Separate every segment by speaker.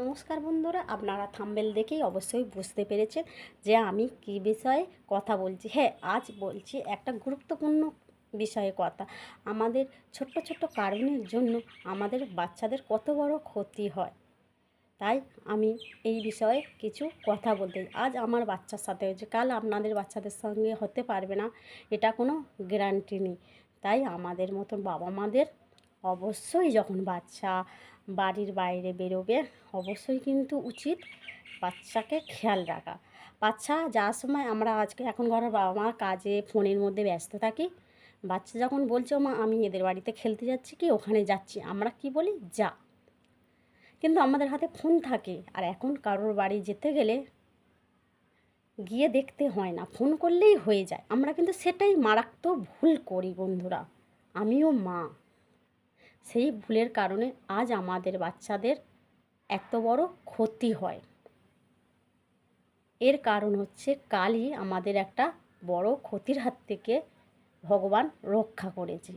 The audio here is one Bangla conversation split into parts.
Speaker 1: নমস্কার বন্ধুরা, আপনারা থাম্বেল দেখেই অবশ্যই বুঝতে পেরেছেন যে আমি কী বিষয়ে কথা বলছি। হ্যাঁ আজ বলছি একটা গুরুত্বপূর্ণ বিষয়ে কথা। আমাদের ছোট্ট ছোট্ট কারণের জন্য আমাদের বাচ্চাদের কত বড় ক্ষতি হয়। তাই আমি এই বিষয়ে কিছু কথা বলতে আজ আমার বাচ্চার সাথে হয়েছে, কাল আপনাদের বাচ্চাদের সঙ্গে হতে পারবে না, এটা কোনো গ্যারান্টি নেই। তাই আমাদের মতন বাবা মাদের অবশ্যই যখন বাচ্চা বাড়ির বাইরে বেরোবে, অবশ্যই কিন্তু উচিত বাচ্চাকে খেয়াল রাখা। বাচ্চা যাওয়ার সময় আমরা আজকে এখন ঘরের বাবা মা কাজে, ফোনের মধ্যে ব্যস্ত থাকি। বাচ্চা যখন বলছে, মা, আমি এদের বাড়িতে খেলতে যাচ্ছি কি? ওখানে যাচ্ছি। আমরা কি বলি? যা। কিন্তু আমাদের হাতে ফোন থাকে আর এখন কারোর বাড়ি যেতে গেলে গিয়ে দেখতে হয় না। ফোন করলেই হয়ে যায়। আমরা কিন্তু সেটাই মারাত্মক ভুল করি বন্ধুরা। আমিও মা। সেই ভুলের কারণে আজ আমাদের বাচ্চাদের এত বড় ক্ষতি হয়। এর কারণ হচ্ছে কালই আমাদের একটা বড় ক্ষতির হাত থেকে ভগবান রক্ষা করেছে।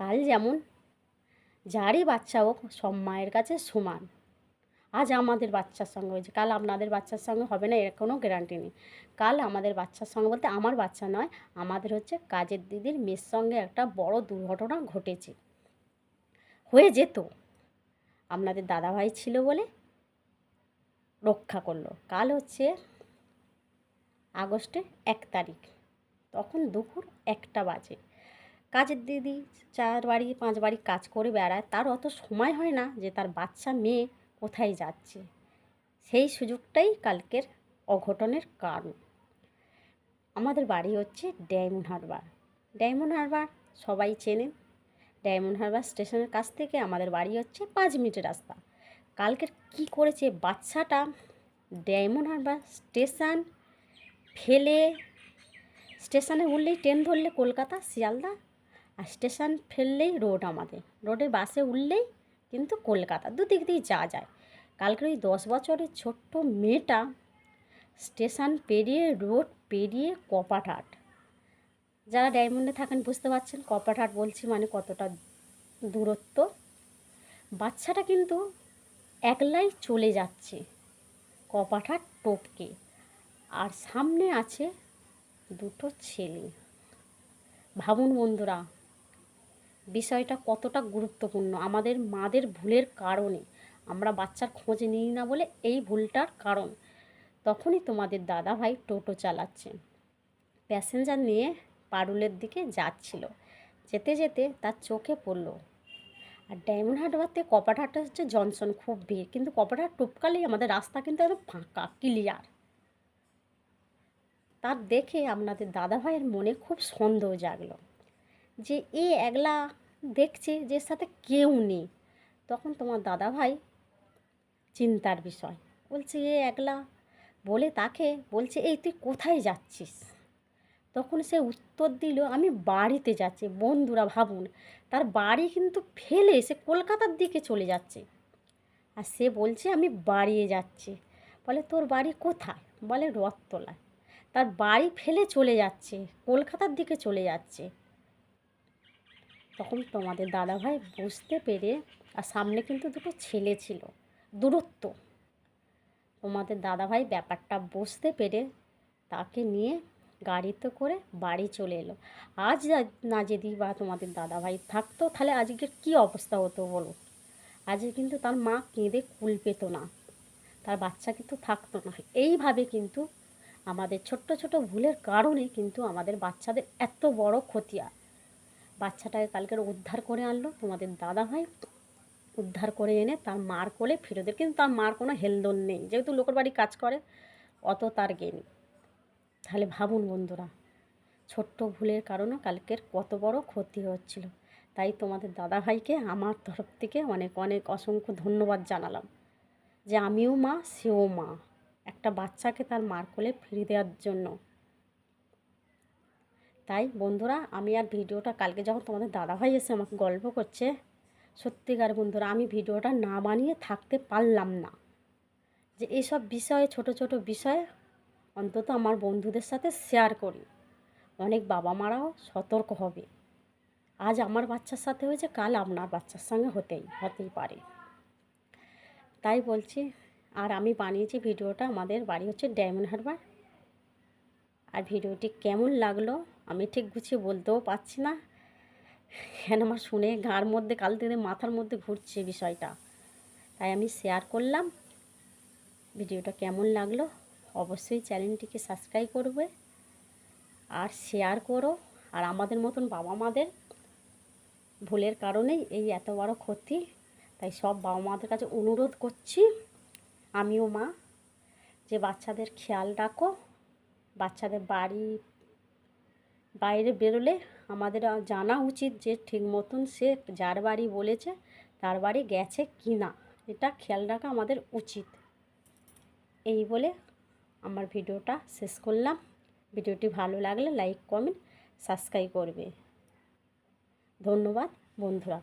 Speaker 1: কাল যেমন যারই বাচ্চা হোক, সব মায়ের কাছে সমান। আজ আমাদের বাচ্চার সঙ্গে হয়েছে। কাল আপনাদের বাচ্চার সঙ্গে হবে না, এর কোনো গ্যারান্টি নেই। কাল আমাদের বাচ্চার সঙ্গে বলতে আমার বাচ্চা নয়, আমাদের হচ্ছে কাজের দিদির মেয়ের সঙ্গে একটা বড় দুর্ঘটনা ঘটেছে। হয়ে যেত। আপনাদের দাদাভাই ছিল বলে রক্ষা করল। কাল হচ্ছে আগস্টে এক তারিখ। তখন দুপুর একটা বাজে। কাজের দিদি চার বাড়ি, পাঁচ বাড়ি কাজ করে বেড়ায়। তার অত সময় হয় না যে তার বাচ্চা মেয়ে কোথায় যাচ্ছে। সেই সুযোগটাই কালকের অঘটনের কারণ। আমাদের বাড়ি হচ্ছে ডায়মন্ড হারবার। ডায়মন্ড হারবার সবাই চেনেন। ডায়মন্ড হারবার স্টেশনের কাছ থেকে আমাদের বাড়ি হচ্ছে পাঁচ মিনিটের রাস্তা। কালকের কি করেছে বাচ্চাটা? ডায়মন্ড হারবার স্টেশন ফেলে, স্টেশনে উঠলেই ট্রেন ধরলে কলকাতা, শিয়ালদা, আর স্টেশন ফেললেই রোড আমাদের। রোডে বাসে উঠলেই কিন্তু কলকাতা, দুদিক দিয়ে যাওয়া যায়। কালকের ওই দশ বছরের ছোট্ট মেয়েটা স্টেশন পেরিয়ে, রোড পেরিয়ে কপাটহাট যারা ডায়মন্ডে থাকেন বুঝতে পারছেন কপাটহাট বলছি মানে কতটা দূরত্ব। বাচ্চাটা কিন্তু একলাই চলে যাচ্ছে কপাটহাট টপকে। আর সামনে আছে দুটো ছেলে। ভাবুন বন্ধুরা, বিষয়টা কতটা গুরুত্বপূর্ণ, আমাদের মাদের ভুলের কারণে। আমরা বাচ্চার খোঁজ নিই না বলে এই ভুলটার কারণ। তখনই তোমাদের দাদা ভাই টোটো চালাচ্ছে। প্যাসেঞ্জার নিয়ে পারুলের দিকে যাচ্ছিল। যেতে যেতে তার চোখে পড়ল। আর ডায়মন্ড হারবার থেকে কপাটহাটটা হচ্ছে জনসন, খুব ভিড়। কিন্তু কপাটহাট টুপকালেই আমাদের রাস্তা কিন্তু একদম ফাঁকা ক্লিয়ার তার দেখে আপনাদের দাদাভাইয়ের মনে খুব সন্দেহ জাগলো যে, এ একলা দেখছে যে সাথে কেউ নেই? তখন তোমার দাদাভাই চিন্তার বিষয়। বলছে, এ একলা? বলে তাকে বলছে, এই তুই কোথায় যাচ্ছিস? তখন সে উত্তর দিল, আমি বাড়িতে যাচ্ছি, বন্ধুরা ভাবুন। তার বাড়ি কিন্তু ফেলে সে কলকাতার দিকে চলে যাচ্ছে। আর সে বলছে, আমি বাড়িয়ে যাচ্ছি। বলে, তোর বাড়ি কোথায়? বলে, রথতলায়। তার বাড়ি ফেলে চলে যাচ্ছে, কলকাতার দিকে চলে যাচ্ছে। তখন তোমাদের দাদাভাই বুঝতে পেরে, আর সামনে কিন্তু দুটো ছেলে ছিল, দূরত্ব। তোমাদের দাদাভাই ব্যাপারটা বুঝতে পেরে তাকে নিয়ে গাড়িতে করে বাড়ি চলে এলো। আজ না যদি বা তোমাদের দাদাভাই থাকতো, তাহলে আজকের কী অবস্থা হতো বলো? আজকে কিন্তু তার মা কেঁদে কুল পেতো না। তার বাচ্চা কিন্তু থাকতো না। এইভাবে কিন্তু আমাদের ছোট্ট ছোট ভুলের কারণে কিন্তু আমাদের বাচ্চাদের এত বড় ক্ষতি হয়। বাচ্চাটাকে কালকের উদ্ধার করে আনলো তোমাদের দাদা ভাই উদ্ধার করে এনে তার মার কোলে ফিরে কিন্তু তার মার কোনো হেলদোল নেই। যেহেতু লোকের বাড়ি কাজ করে, অত তার গে নেই তাহলে ভাবুন বন্ধুরা, ছোট্ট ভুলের কারণে কালকের কত বড় ক্ষতি হচ্ছিল। তাই তোমাদের দাদা ভাইকে আমার তরফ থেকে অনেক অনেক অসংখ্য ধন্যবাদ জানালাম যে আমিও মা, সেও মা। একটা বাচ্চাকে তার মার কোলে ফিরিয়ে দেওয়ার জন্য। তাই বন্ধুরা, আমি আর ভিডিওটা কালকে যখন তোমাদের দাদাভাই এসে আমাকে গল্প করছে, সত্যিকার বন্ধুরা, আমি ভিডিওটা না বানিয়ে থাকতে পারলাম না। যে এইসব বিষয়ে, ছোট ছোট বিষয়ে অন্তত আমার বন্ধুদের সাথে শেয়ার করি। অনেক বাবা মারাও সতর্ক হবে। আজ আমার বাচ্চার সাথে হয়েছে, কাল আপনার বাচ্চার সঙ্গে হতেই হতেই পারে। তাই বলছি, আর আমি বানিয়েছি ভিডিওটা, আমাদের বাড়ি হচ্ছে ডায়মন্ড হারবার আর ভিডিওটি কেমন লাগল, আমি ঠিক গুছিয়ে বলতেও পারছি না। কেন আমার শুনে গাঁর মধ্যে, কাল থেকে মাথার মধ্যে ঘুরছে বিষয়টা। তাই আমি শেয়ার করলাম। ভিডিওটা কেমন লাগল অবশ্যই চ্যানেলটিকে সাবস্ক্রাইব করবে আর শেয়ার করো আর আমাদের মতন বাবা মাদের ভুলের কারণেই এই এত বড় ক্ষতি। তাই সব বাবা মাদের কাছে অনুরোধ করছি, আমিও মা, যে বাচ্চাদের খেয়াল রাখো, বাচ্চাদের বাড়ি, বাইরে বেরোলে আমাদের জানা উচিত যে ঠিক মতন সে যার বাড়ি বলেছে, তার বাড়ি গেছে কি না এটা খেয়াল রাখা আমাদের উচিত। এই বলে আমার ভিডিওটা শেষ করলাম। ভিডিওটি ভালো লাগলে লাইক কমেন্ট সাবস্ক্রাইব করবে। ধন্যবাদ বন্ধুরা।